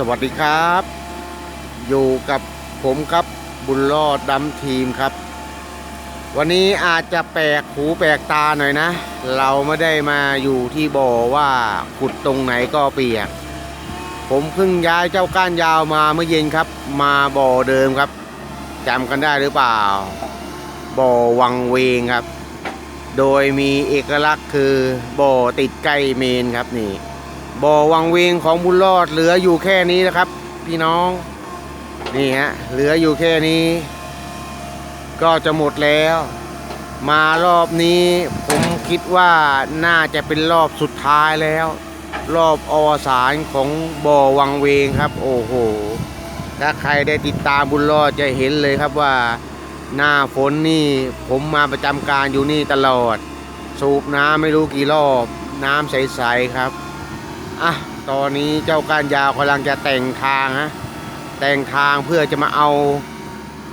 สวัสดีครับ อยู่กับผมครับบุญรอดดำทีมครับ วันนี้อาจจะแปลกหูแปลกตาหน่อยนะ เราไม่ได้มาอยู่ที่บ่อว่าขุดตรงไหนก็เปียก ผมเพิ่งย้ายเจ้าก้านยาวมาเมื่อเย็นครับ มาบ่อเดิมครับจำกันได้หรือเปล่า บ่อวังเวงครับ โดยมีเอกลักษณ์คือบ่อติดใกล้เมนครับนี่ บ่อวังเวงของบุญรอดเหลืออยู่แค่นี้นะครับ พี่น้องนี่ฮะเหลืออยู่แค่นี้ ก็จะหมดแล้ว มารอบนี้ผมคิดว่าน่าจะเป็นรอบสุดท้ายแล้ว รอบอวสานของบ่อวังเวงครับ โอ้โหถ้าใครได้ติดตามบุญรอดจะเห็นเลยครับว่าหน้าฝนนี่ผมมาประจำการอยู่นี่ตลอด สูบน้ำไม่รู้กี่รอบ น้ำใส ๆ ครับ อะตอนนี้เจ้ากานยาวกำลังจะแต่งทางฮะแต่งทางเพื่อจะมาเอา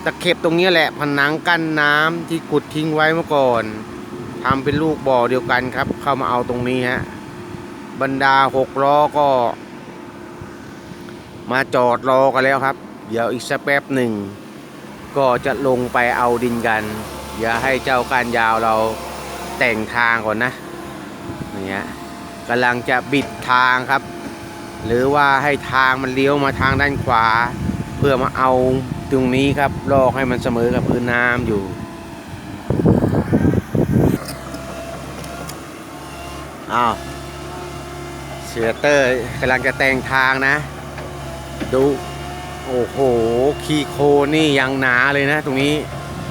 ตะเข็บตรงนี้แหละผนังกั้นน้ำที่กุดทิ้งไว้เมื่อก่อนทำเป็นลูกบ่อเดียวกันครับ เข้ามาเอาตรงนี้ฮะบรรดาหกล้อก็ มาจอดรอกันแล้วครับ เดี๋ยวอีกสักแป๊บหนึ่ง ก็จะลงไปเอาดินกัน อย่าให้เจ้ากานยาวเราแต่งทางก่อนนะเนี่ย กำลังจะบิดทางครับ หรือว่าให้ทางมันเลี้ยวมาทางด้านขวา เพื่อมาเอาตรงนี้ครับลอกให้มันเสมอกับพื้นน้ำอยู่อ้าวเสือเตอร์กำลังจะแต่งทางนะ ดู โอ้โหขี้โคนี่ยังหนาเลยนะ ตรงนี้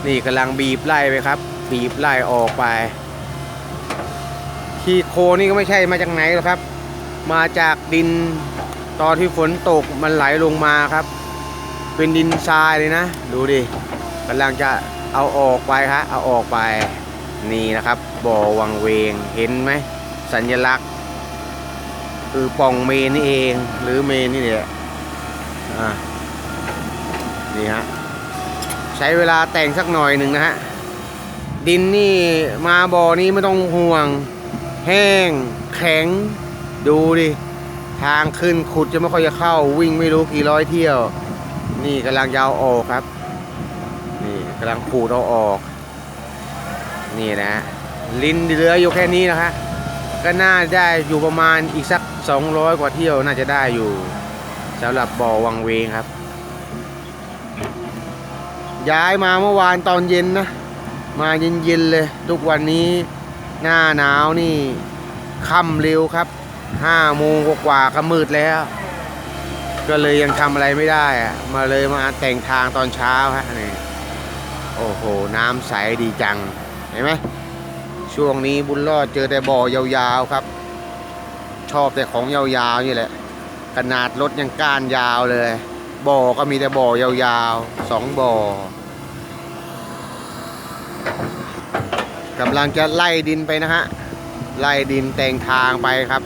นี่กำลังบีบไล่ไปครับ บีบไล่ออกไป ขี้โคลนนี่ก็ไม่ใช่มาจากไหนหรอกครับ มาจากดินตอนที่ฝนตกมันไหลลงมาครับ เป็นดินทรายเลยนะ ดูดิกำลังจะเอาออกไปฮะเอาออกไปนี่นะครับบ่อวังเวงเห็นไหมสัญลักษณ์ คือป่องเมนนี่เอง หรือเมนนี่แหละอ่านี่ฮะใช้เวลาแต่งสักหน่อยหนึ่งนะฮะดินนี่มาบ่อนี้ไม่ต้องห่วง แห้งแข็ง ดูดิ ทางขึ้นขุดจะไม่ค่อยจะเข้าวิ่งไม่รู้กี่ร้อยเที่ยว นี่กำลังยาวออกครับ นี่กำลังขูดเอาออก นี่นะ ลิ้นเหลืออยู่แค่นี้นะฮะก็น่าได้อยู่ประมาณอีกสัก 200 กว่าเที่ยวน่าจะได้อยู่สำหรับบ่อวังเวงครับ ย้ายมาเมื่อวานตอนเย็นนะ มาเย็นๆเลย ทุกวันนี้ หน้าหนาวนี่ค่ำเร็วครับห้าโมงกว่าก็มืดแล้ว ก็เลยยังทำอะไรไม่ได้อะมาเลยมาแต่งทางตอนเช้าฮะนี่โอ้โห น้ำใสดีจัง เห็นไหมช่วงนี้บุญรอดเจอแต่บ่อยาวๆครับ ชอบแต่ของยาวๆนี่แหละขนาดรถยังก้านยาวเลย บ่อก็มีแต่บ่อยาวๆสองบ่อ กำลังจะไล่ดินไปนะฮะไล่ดินแต่งทางไปครับ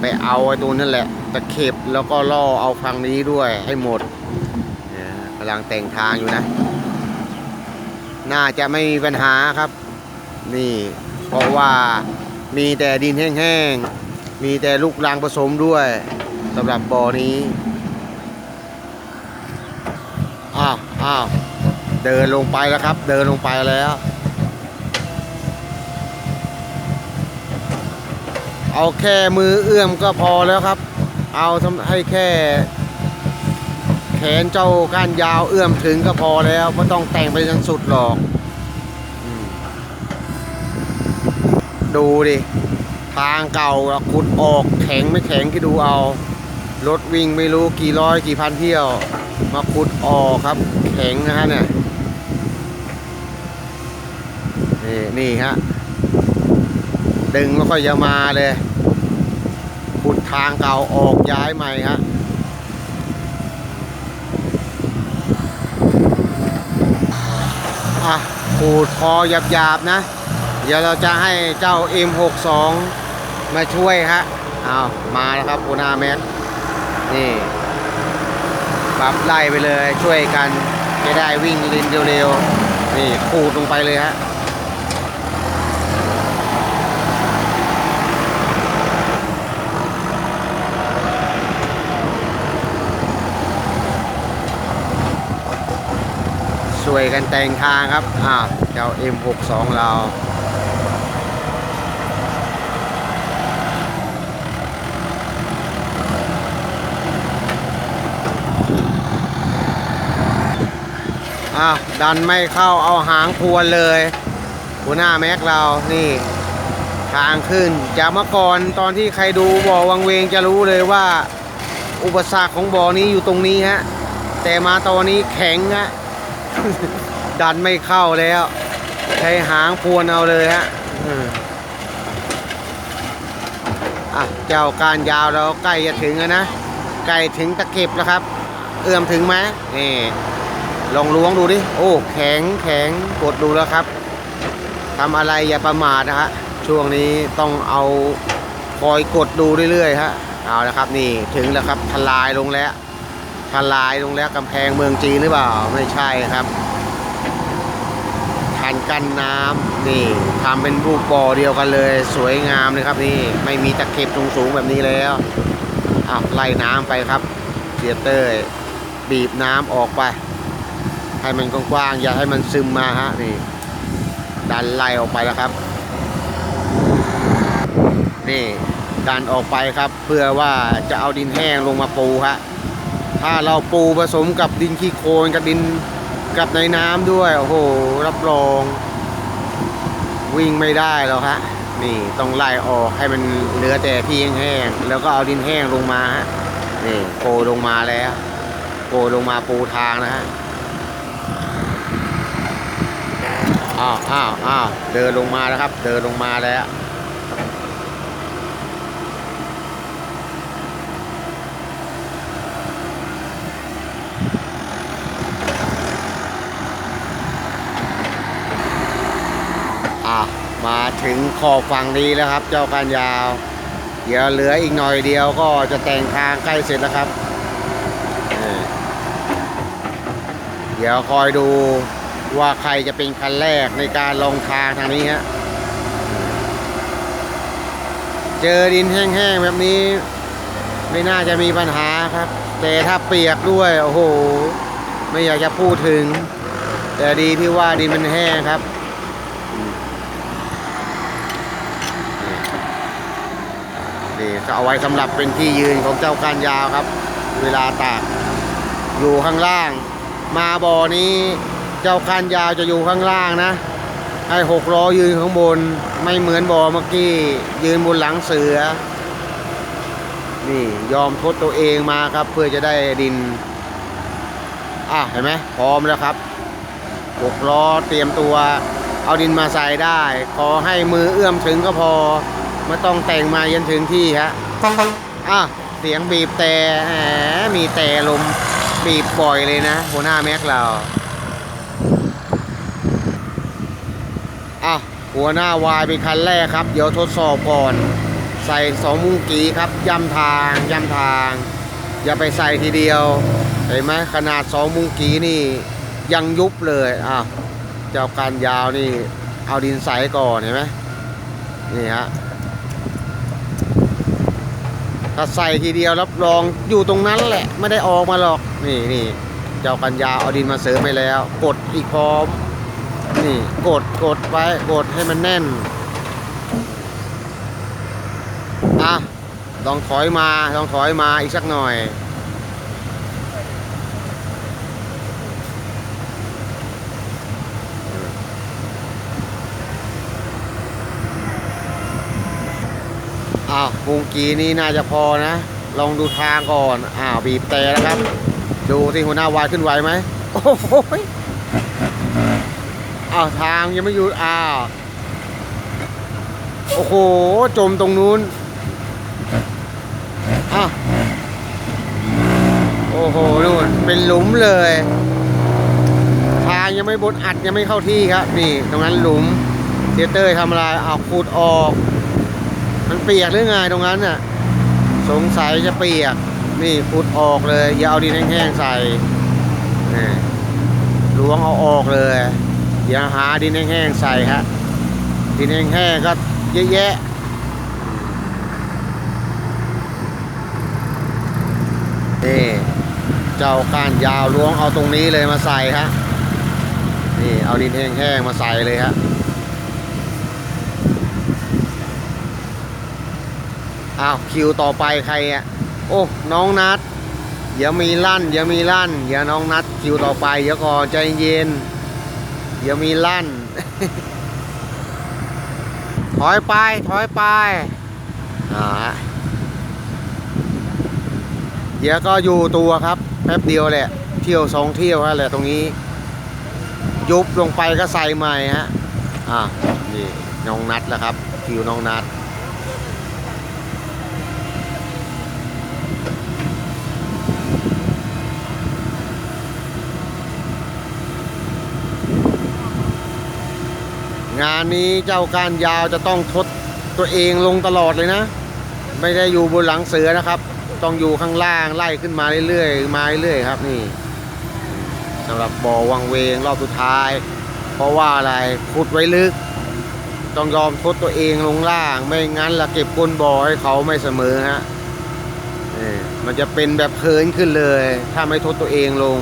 ไปเอาไอ้ตัวนั่นแหละตะเข็บแล้วก็ล่อเอาฝั่งนี้ด้วยให้หมดกำลังแต่งทางอยู่นะ น่าจะไม่มีปัญหาครับ นี่ เพราะว่ามีแต่ดินแห้งๆ มีแต่ลูกรังผสมด้วยสำหรับบ่อนี้อ้าวอ้าวเดินลงไปแล้วครับ เดินลงไปแล้ว เอาแค่มือเอื้อมก็พอแล้วครับ เอาทำให้แค่ แขนเจ้าก้านยาวเอื้อมถึงก็พอแล้วไม่ต้องแต่งไปจนสุดหรอกดูดิทางเก่าอะขุดออกแข็งไม่แข็งก็ดูเอา รถวิ่งไม่รู้กี่ร้อยกี่พันเที่ยว มาขุดออกครับ แข็งนะฮะเนี่ยนี่นี่ฮะ ดึงไม่ค่อยจะมาเลยขุดทางเก่าออกย้ายใหม่ฮะอะขูดพอหยาบๆนะ เดี๋ยวเราจะให้เจ้า M62 มาช่วยฮะเอามาแล้วครับหัวหน้าแม็กนี่ปรับไล่ไปเลยช่วยกันจะได้วิ่งลินเร็วๆ นี่ขูดลงไปเลยฮะ วยกันแต่งทางครับอ่าเจ้า M62 เราอ้าวดันไม่เข้าเอาหางพวนเลยหัวหน้าแม็กเรานี่ ทางขึ้นจากเมื่อก่อนตอนที่ใครดูบ่อวังเวงจะรู้เลยว่า อุปสรรคของบ่อนี้อยู่ตรงนี้ฮะแต่มาตอนนี้แข็งฮะ ดันไม่เข้าแล้ว ใช้หางพวนเอาเลยฮะอะเจ้าการยาวเราใกล้จะถึงแล้วนะใกล้ถึงตะเข็บแล้วครับ เอื้อมถึงไหมนี่ลองล้วงดูดิ โอ้ แข็งแข็งกดดูแล้วครับทำอะไรอย่าประมาทนะฮะช่วงนี้ต้องเอาคอยกดดูเรื่อยๆฮะเอาละครับนี่ถึงแล้วครับทลายลงแล้ว ทลายลงแล้วกำแพงเมืองจีนหรือเปล่าไม่ใช่ครับคันกั้นน้ำนี่ทำเป็นรูปบ่อเดียวกันเลย สวยงามเลยครับนี่ไม่มีตะเข็บสูงๆแบบนี้แล้วอ้าวไล่น้ำไปครับเสียเต้ยบีบน้ำออกไป ให้มันกว้างๆอย่าให้มันซึมมาฮะนี่ดันไล่ออกไปแล้วครับ นี่ดันออกไปครับ เพื่อว่าจะเอาดินแห้งลงมาปูฮะ ถ้าเราปูผสมกับดินขี้โคลนกับดินกับในน้ำด้วย โอ้โห รับรอง วิ่งไม่ได้แล้วฮะนี่ต้องไล่ออกให้มันเหลือแต่ที่แห้งๆแล้วก็เอาดินแห้งลงมาฮะนี่โกลงมาแล้วโกลงมาปูทางนะฮะอ้าวอ้าวอ้าวเดินลงมาแล้วครับ เดินลงมาแล้ว อะ มาถึงขอบฝั่งนี้แล้วครับ เจ้าการยาว เดี๋ยวเหลืออีกหน่อยเดียวก็จะแต่งทางใกล้เสร็จแล้วครับ เดี๋ยวคอยดูว่าใครจะเป็นคันแรกในการลงทางทางนี้ฮะ เจอดินแห้งๆแบบนี้ ไม่น่าจะมีปัญหาครับ แต่ถ้าเปียกด้วย โอ้โห ไม่อยากจะพูดถึง แต่ดีที่ว่าดินมันแห้งครับ นี่ก็เอาไว้สำหรับเป็นที่ยืนของเจ้าการยาวครับ เวลาตากอยู่ข้างล่าง มาบ่อนี้เจ้าการยาวจะอยู่ข้างล่างนะให้หกล้อยืนข้างบนไม่เหมือนบ่อเมื่อกี้ยืนบนหลังเสือ นี่ยอมทดตัวเองมาครับเพื่อจะได้ดินอะเห็นไหมพร้อมแล้วครับหกล้อเตรียมตัวเอาดินมาใส่ได้ ขอให้มือเอื้อมถึงก็พอ ไม่ต้องแต่งมายันถึงที่ฮะอะเสียงบีบแต่แหมมีแต่ลมบีบบ่อยเลยนะหัวหน้าแม็กเราอะหัวหน้าวายเป็นคันแรกครับ เดี๋ยวทดสอบก่อน ใส่สองมุ้งกีครับย่ำทางย่ำทาง อย่าไปใส่ทีเดียวเห็นไหมขนาดสองมุ้งกีนี่ยังยุบเลยอะเจ้าการยาวนี่เอาดินใส่ก่อนเห็นไหมนี่ฮะ ถ้าใส่ทีเดียวรับรองอยู่ตรงนั้นแหละไม่ได้ออกมาหรอกนี่นี่เจ้ากัญญาเอาดินมาเสริมไปแล้ว กดอีกพร้อม นี่กดกดไว้กดให้มันแน่นอะลองถอยมาลองถอยมาอีกสักหน่อย อ้าววงกีนี้น่าจะพอนะ ลองดูทางก่อน อ้าวบีบแต่แล้วครับ ดูที่หัวหน้าวายขึ้นไหวไหมโอ้โหอ้าวทางยังไม่หยุดอ้าวโอ้โห จมตรงนู้นอ้าวโอ้โหนู่นเป็นหลุมเลย ทางยังไม่บดอัดยังไม่เข้าที่ครับ นี่ ตรงนั้นหลุมเทยเตอร์ทำอะไรอ้าวขุดออก มันเปียกหรือไงตรงนั้นน่ะ สงสัยจะเปียก นี่ขุดออกเลย อย่าเอาดินแห้งๆใส่นี่ล้วงเอาออกเลย อย่าหาดินแห้งๆใส่ฮะ ดินแห้งๆก็เยอะแยะนี่เจ้าก้านยาวล้วงเอาตรงนี้เลยมาใส่ฮะ นี่เอาดินแห้งๆมาใส่เลยฮะ อ้าวคิวต่อไปใครอะโอ้น้องนัดอย่ามีลั่นอย่ามีลั่นอย่าน้องนัดคิวต่อไปเดี๋ยวก่อนใจเย็นอย่ามีลั่น ถอยไปถอยไปอ่าเดี๋ยวก็อยู่ตัวครับ แป๊บเดียวแหละ เที่ยวสองเที่ยวฮะแหละตรงนี้ ยุบลงไปก็ใส่ใหม่ฮะอ่านี่น้องนัดแล้วครับคิวน้องนัด งานนี้เจ้าการยาวจะต้องทดตัวเองลงตลอดเลยนะ ไม่ได้อยู่บนหลังเสือนะครับ ต้องอยู่ข้างล่างไล่ขึ้นมาเรื่อยๆมาเรื่อยๆครับนี่สำหรับบ่อวังเวงรอบสุดท้าย เพราะว่าอะไรขุดไว้ลึก ต้องยอมทดตัวเองลงล่าง ไม่งั้นละเก็บก้นบ่อให้เขาไม่เสมอฮะนี่มันจะเป็นแบบเคินขึ้นเลย ถ้าไม่ทดตัวเองลง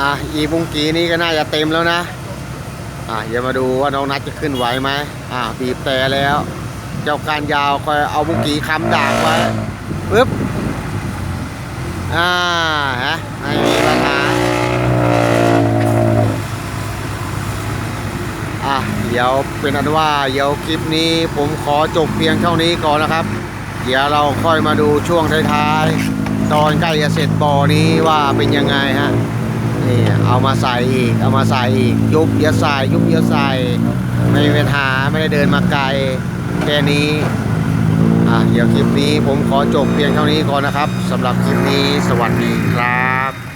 อะอีบุงกีนี้ก็น่าจะเต็มแล้วนะ อะเดี๋ยวมาดูว่าน้องนัดจะขึ้นไหวไหมอะบีบแต่แล้ว เจ้าการยาวคอยเอาบุงกีค้ำดากไว้ปึ๊บอ่าฮะไม่มีปัญหาอะเดี๋ยวเป็นอันว่าเดี๋ยวคลิปนี้ผมขอจบเพียงเท่านี้ก่อนนะครับ เดี๋ยวเราค่อยมาดูช่วงท้ายๆ ตอนใกล้จะเสร็จบ่อนี้ว่าเป็นยังไงฮะ นี่เอามาใส่อีก เอามาใส่อีก ยุบเยอะใส่ยุบเยอะใส่ไม่มีปัญหาไม่ได้เดินมาไกลแค่นี้อะเดี๋ยวคลิปนี้ผมขอจบเพียงเท่านี้ก่อนนะครับสำหรับคลิปนี้สวัสดีครับ